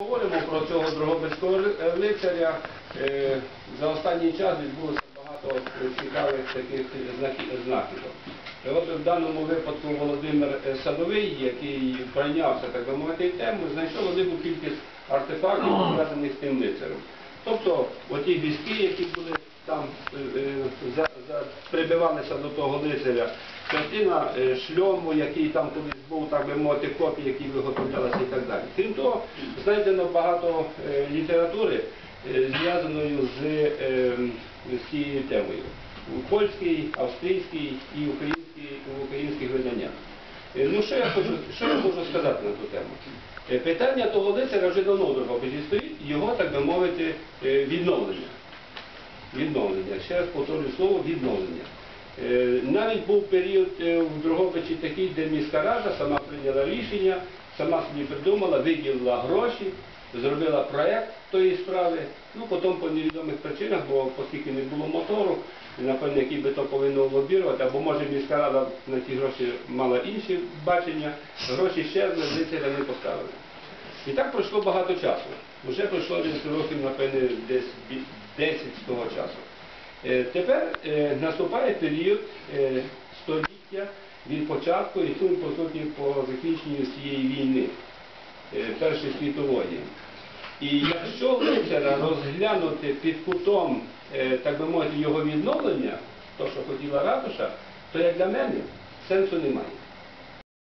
Говоримо про цього Дрогобицького лицаря. Е, За останній час відбулося багато цікавих таких знахідок. І От в даному випадку Володимир е, Садовий, який прийнявся, так би мовити, тему, знайшов велику кількість артефактів, пов'язаних з тим лицарем. Тобто оті візки, які були там, е, е, прибивалися до того лицаря, частина е, шльому, який там колись був, так би мовити, копії, які виготовлялися і так далі. Крім того, знайдено багато е, літератури, е, зв'язаної з, е, з цією темою. У польській, австрійській і українській, в українських виданнях. Ну, що я хочу, що я можу сказати на ту тему? Питання того лицаря вже давно в Дрогобичі стоїть, його, так би мовити, відновлення. Відновлення. Ще раз повторюю слово відновлення. Навіть був період в Дрогобичі такий, де міська рада сама прийняла рішення, сама собі придумала, виділила гроші, зробила проєкт тої справи. Ну, потім по невідомих причинах, бо оскільки не було мотору, напевно, який би то повинно лобірувати, або може міська рада на ті гроші мала інші бачення, гроші щезли, лицаря не поставили. І так пройшло багато часу. Вже пройшло десь років, напевне, десь 10 з того часу. Е, Тепер е, наступає період е, століття від початку і тут, по суті по закінченню цієї війни, е, Першої світової. І якщо лицаря розглянути під кутом, е, так би мовити, його відновлення, то, що хотіла ратуша, то як для мене сенсу немає.